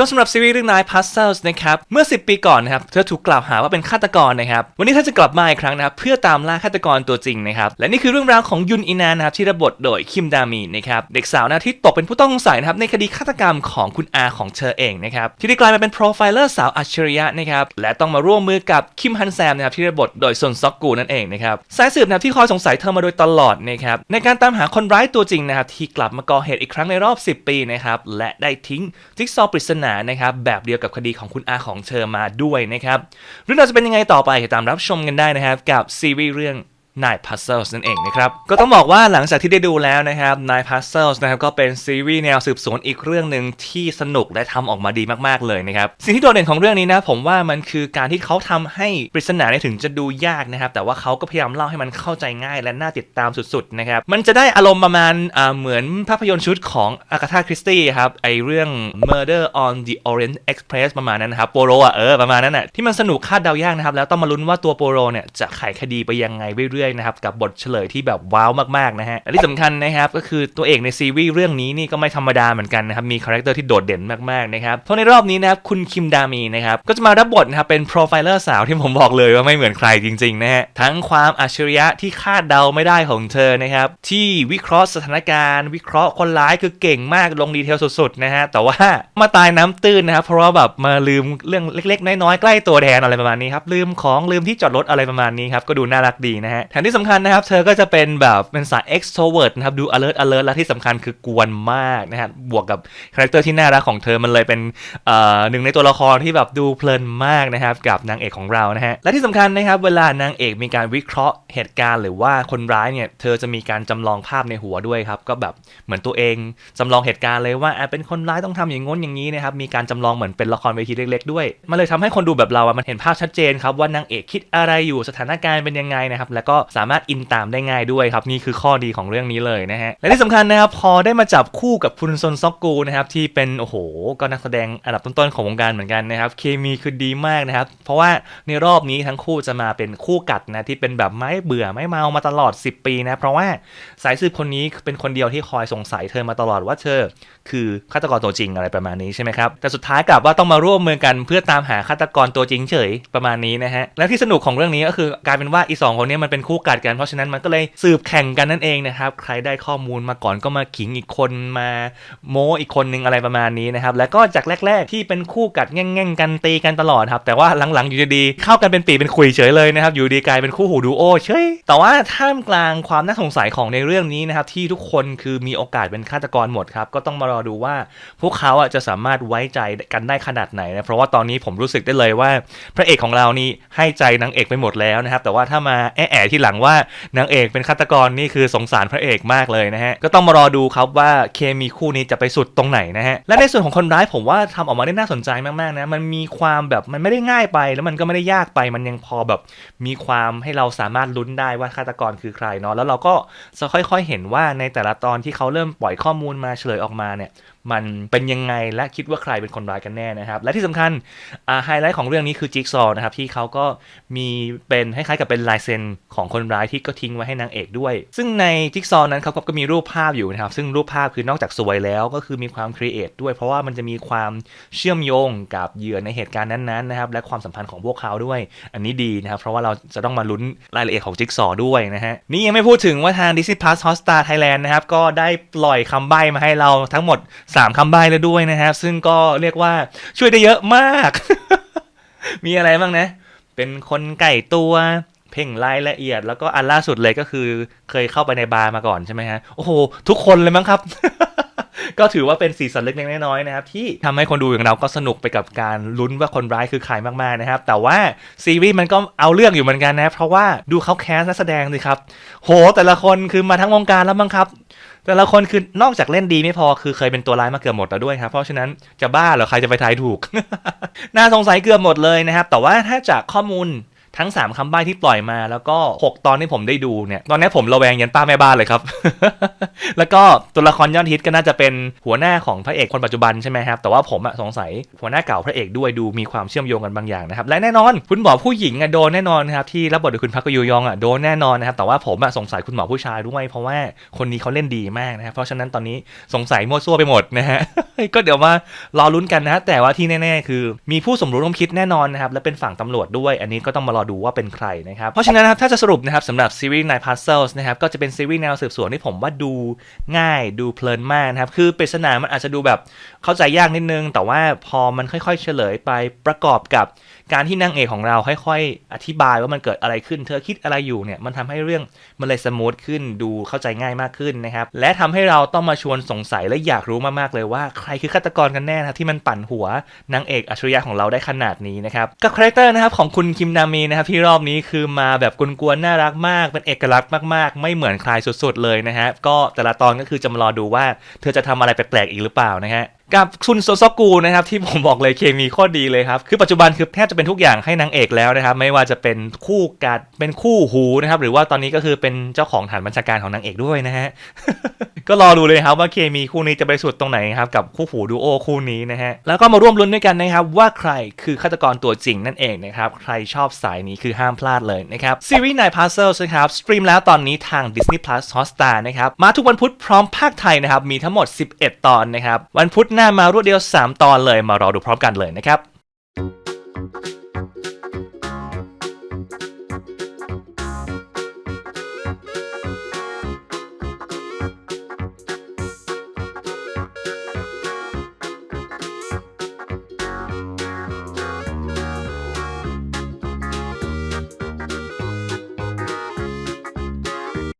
ก็สำหรับซีรีส์เรื่อง Nine Puzzles นะครับเมื่อ 10 ปีก่อนนะครับเธอถูกกล่าวหาว่าเป็นฆาตกรนะครับวันนี้เธอจะกลับมาอีกครั้งนะครับเพื่อตามล่าฆาตกรตัวจริงนะครับและนี่คือเรื่องราวของยุนอินานนะครับที่รับบทโดยคิมดามีนะครับเด็กสาวนะที่ตกเป็นผู้ต้องสงสัยนะครับในคดีฆาตกรรมของคุณอาของเธอเองนะครับที่ได้กลายมาเป็นโปรไฟเลอร์สาวอัจฉริยะนะครับและต้องมาร่วมมือกับคิมฮันแซมนะครับที่รับบทโดยซนซอกกูนั่นเองนะครับสายสืบนะครับที่คอยสงสัยเธอมาโดยตลอดนะครับในการตามหาคนร้ายตัวจริงนะครับที่กลับมาก่อเหตุอีกครั้งในรอบ 10 ปีนะครับและได้ทิ้งจิ๊กซอว์ปริศนานะครับแบบเดียวกับคดีของคุณอาของเธอมาด้วยนะครับเรื่องราวจะเป็นยังไงต่อไปติดตามรับชมกันได้นะครับ กับซีรีส์เรื่อง Night Puzzles นั่นเองนะครับ ก็ต้องบอกว่าหลังจากที่ได้ดูแล้วนะครับ Night Puzzles นะครับก็เป็นซีรีส์แนวสืบสวนอีกเรื่องหนึ่งที่สนุกและทำออกมาดีมากๆเลยนะครับ สิ่งที่โดดเด่นของเรื่องนี้นะผมว่ามันคือการที่เขาทำให้ปริศนาเนี่ยถึงจะดูยากนะครับ แต่ว่าเขาก็พยายามเล่าให้มันเข้าใจง่ายและน่าติดตามสุดๆนะครับ มันจะได้อารมณ์ประมาณเหมือนภาพยนตร์ชุดของอากาธาคริสตี้ครับไอเรื่อง Murder on the Orient Express ประมาณนั้นนะครับโปโรอะเออประมาณนั้นอะที่มันสนุกคาดเดายากนะครับแล้วต้องมาลุ้นว่าตัวโปโรเนี่ยจะไขคดีไปยังไงเรื่อยๆนะครับกับบทเฉลยที่แบบว้าวมากๆนะฮะและที่สำคัญนะครับก็คือตัวเอกในซีรีส์เรื่องนี้นี่ก็ไม่ธรรมดาเหมือนกันนะครับมีคาแรคเตอร์ที่โดดเด่นมากๆนะครับเพราะในรอบนี้นะครับคุณคิมดามีนะครับก็จะมารับบทนะครับเป็นโปรไฟเลอร์สาวที่ผมบอกเลยว่าไม่เหมือนใครจริงๆนะฮะทั้งความอัจฉริยะที่คาดเดาไม่ได้ของเธอนะครับที่วิเคราะห์สถานการณ์ วิเคราะห์คนร้ายคือเก่งมากลงดีเทลสุดๆนะฮะแต่ว่ามาตายน้ำตื้นนะครับเพราะว่าแบบมาลืมเรื่องเล็กๆ น้อยๆใกล้ตัวแทนอะไรประมาณนี้ครับลืมของลืมที่จอดรถอะไรประมาณนี้ครับก็ดูน่ารักดีนะฮะแถมที่สำคัญนะครับ เธอก็จะเป็นแบบเป็นสาย extrovert นะครับ ดู alert alert และที่สำคัญคือกวนมากนะฮะบวกกับคาแรคเตอร์ที่น่ารักของเธอมันเลยเป็นหนึ่งในตัวละครที่แบบดูเพลินมากนะครับ กับนางเอกของเรานะฮะและที่สำคัญนะครับ เวลานางเอกมีการวิเคราะห์เหตุการณ์ หรือว่าคนร้ายเนี่ยเธอจะมีการจำลองภาพในหัวด้วยครับก็แบบเหมือนตัวเองจำลองเหตุการณ์เลยว่าอะเป็นคนร้ายต้องทำอย่างง้นอย่างนี้นะครับมีการจำลองเหมือนเป็นละครเวทีเล็ก ๆ ด้วยมันเลยทำให้คนดูแบบเราอะมันเห็นภาพชัดเจนครับว่านางเอกคิดอะไรอยู่สถานการณ์เป็นยังไงนะครับแล้วก็สามารถอินตามได้ง่ายด้วยครับ นี่คือข้อดีของเรื่องนี้เลยนะฮะ และที่สำคัญนะครับ พอได้มาจับคู่กับคุณซนซอกกูนะครับ ที่เป็นโอ้โห ก็นักแสดงอันดับต้นๆของวงการเหมือนกันนะครับ เคมีคือดีมากนะครับ เพราะว่าในรอบนี้ทั้งคู่จะมาเป็นคู่กัดนะที่เป็นแบบไม่เบื่อไม่เมามาตลอด 10 ปีนะเพราะว่าสายสืบคนนี้เป็นคนเดียวที่คอยสงสัยเธอมาตลอดว่าเธอ คือฆาตกรตัวจริงอะไรประมาณนี้ใช่ไหมครับแต่สุดท้ายกลับว่าต้องมาร่วมมือกันเพื่อตามหาฆาตกรตัวจริงเฉยประมาณนี้นะฮะและที่สนุกของเรื่องนี้ก็คือกลายเป็นว่าอีสองคนนี้มันเป็นคู่กัดกัน เพราะฉะนั้นมันก็เลยสืบแข่งกันนั่นเองนะครับ ใครได้ข้อมูลมาก่อนก็มาขิงอีกคนมาโม้อีกคนนึงอะไรประมาณนี้นะครับ แล้วก็จากแรก ๆ ที่เป็นคู่กัดแง่งๆกันตีกันตลอดครับ แต่ว่าหลังๆอยู่ดีๆเข้ากันเป็นปีเป็นขุยเฉยเลยนะครับ อยู่ดีกลายเป็นคู่หูดูโอเฉยแต่ว่าท่ามกลางความน่าสงสัยของในเรื่องนี้นะครับที่ทุกคนคือมีโอกาสเป็นฆาตกรหมดครับก็ต้องมารอดูว่าพวกเขาอะจะสามารถไว้ใจกันได้ขนาดไหนนะเพราะว่าตอนนี้ผมรู้สึกได้เลยว่า พระเอกของเรานี่ให้ใจนางเอกไปหมดแล้วนะครับ แต่ว่าถ้ามาแอะแอะทีหลังว่านางเอกเป็นฆาตกรนี่คือสงสารพระเอกมากเลยนะฮะ ก็ต้องมารอดูครับว่าเคมีคู่นี้จะไปสุดตรงไหนนะฮะ และในส่วนของคนร้ายผมว่าทำออกมาได้น่าสนใจมากๆนะ มันมีความแบบมันไม่ได้ง่ายไป แล้วมันก็ไม่ได้ยากไป มันยังพอแบบมีความให้เราสามารถลุ้นได้ว่าฆาตกรคือใครเนาะ แล้วเราก็จะค่อยๆเห็นว่าในแต่ละตอนที่เขาเริ่มปล่อยข้อมูลมาเฉลยออกมาเนี่ยมันเป็นยังไงและคิดว่าใครเป็นคนร้ายกันแน่นะครับ และที่สำคัญไฮไลท์ของเรื่องนี้คือจิ๊กซอนะครับที่เขาก็มีเป็นคล้ายๆกับเป็นลายเซ็นของคนร้ายที่ก็ทิ้งไว้ให้นางเอกด้วย ซึ่งในจิ๊กซอนั้นเขาก็มีรูปภาพอยู่นะครับ ซึ่งรูปภาพคือนอกจากสวยแล้วก็คือมีความครีเอทด้วย เพราะว่ามันจะมีความเชื่อมโยงกับเหยื่อในเหตุการณ์นั้นๆนะครับและความสัมพันธ์ของพวกเขาด้วย อันนี้ดีนะครับเพราะว่าเราจะต้องมาลุ้นรายละเอียดของจิ๊กซอด้วยนะฮะนี่ยังไม่พูดถึงว่าทาง Disney Plus Hotstar Thailand นะครับก็ได้ปล่อยคำใบ้มาให้เราทั้งหมด3คำใบ้แล้วด้วยนะครับ ซึ่งก็เรียกว่าช่วยได้เยอะมาก มีอะไรบ้างนะ เป็นคนไก่ตัวเพ่งรายละเอียดแล้วก็อันล่าสุดเลยก็คือเคยเข้าไปในบาร์มาก่อนใช่ไหมฮะ โอ้โห ทุกคนเลยมั้งครับ ก็ถือว่าเป็นสีสันเล็กๆน้อยๆนะครับ ที่ทำให้คนดูอย่างเราก็สนุกไปกับการลุ้นว่าคนร้ายคือใครมากๆนะครับ แต่ว่าซีรีส์มันก็เอาเรื่องอยู่เหมือนกันนะ เพราะว่าดูเขาแคสนักแสดงสิครับ โห แต่ละคนคือมาทั้งวงการแล้วมั้งครับ แต่ละคนคือนอกจากเล่นดีไม่พอคือเคยเป็นตัวร้ายมาเกือบหมดแล้วด้วยครับ เพราะฉะนั้นจะบ้าเหรอใครจะไปทายถูก น่าสงสัยเกือบหมดเลยนะครับ แต่ว่าถ้าจากข้อมูล ทั้ง 3คำใบ้ที่ปล่อยมา แล้วก็ 6 ตอนที่ผมได้ดูเนี่ย ตอนนี้ผมระแวงยันป้าแม่บ้านเลยครับ แล้วก็ตัวละครยอดฮิตก็น่าจะเป็นหัวหน้าของพระเอกคนปัจจุบันใช่ไหมครับ แต่ว่าผมสงสัยหัวหน้าเก่าพระเอกด้วยดูมีความเชื่อมโยงกันบางอย่างนะครับ และแน่นอนคุณหมอผู้หญิงอะโดนแน่นอนนะครับที่รับบทโดยคุณพักกยูยองอะโดนแน่นอนนะครับ แต่ว่าผมอะสงสัยคุณหมอผู้ชายด้วยเพราะว่าคนนี้เขาเล่นดีมากนะครับ เพราะฉะนั้นตอนนี้สงสัยมั่วซั่วไปหมดนะฮะ ก็เดี๋ยวมารอลุ้นกันนะแต่ว่าที่แน่ๆ คือ มีผู้สมรู้ร่วมคิดแน่นอนนะครับ และเป็นฝั่งตำรวจด้วย อันนี้ก็ต้องมารอดูว่าเป็นใครนะครับ เพราะฉะนั้นนะครับถ้าจะสรุปนะครับสำหรับซีรีส์ Night Puzzles นะครับก็จะเป็นซีรีส์แนวสืบสวนที่ผมว่าดูง่ายดูเพลินมากนะครับ คือปริศนามันอาจจะดูแบบเข้าใจยากนิดนึง แต่ว่าพอมันค่อยๆ เฉลยไปประกอบกับการที่นางเอกของเราค่อยๆ อธิบายว่ามันเกิดอะไรขึ้น เธอคิดอะไรอยู่เนี่ย มันทำให้เรื่องมันเลยสมูทขึ้น ดูเข้าใจง่ายมากขึ้นนะครับ และทำให้เราต้องมาชวนสงสัยและอยากรู้มากๆเลยว่าใครคือฆาตกรกันแน่นะครับที่มันปั่นหัวนางเอกอัจฉริยะของเราได้ขนาดนี้นะครับกับคาแรคเตอร์นะครับของคุณคิมนามีนะครับที่รอบนี้คือมาแบบกวนๆน่ารักมาก เป็นเอกลักษณ์มากๆ ไม่เหมือนใครสุดๆเลยนะฮะก็แต่ละตอนก็คือจะมารอดูว่า เธอจะทำอะไรแปลกๆอีกหรือเปล่านะฮะ กับซุนโซซอกูนะครับที่ผมบอกเลยเคมีโคตรดีเลยครับ คือปัจจุบันคือแทบจะเป็นทุกอย่างให้นางเอกแล้วนะครับ ไม่ว่าจะเป็นคู่กัดเป็นคู่หูนะครับ หรือว่าตอนนี้ก็คือเป็นเจ้าของฐานบัญชาการของนางเอกด้วยนะฮะ ก็รอดูเลยครับว่าเคมีคู่นี้จะไปสุดตรงไหนครับ กับคู่หูดูโอคู่นี้นะฮะ แล้วก็มาร่วมลุ้นด้วยกันนะครับ ว่าใครคือฆาตกรตัวจริงนั่นเองนะครับ ใครชอบสายนี้คือห้ามพลาดเลยนะครับซีรีส์ Night Puzzles นะครับสตรีมแล้วตอนนี้ทาง Disney Plus Hotstar นะครับมาทุกวันพุธพร้อมภาคไทยนะครับมีทั้งหมด 11 ตอนนะครับวันพุธหน้ามารวดเดียว 3 ตอนเลยมารอดูพร้อมกันเลยนะครับ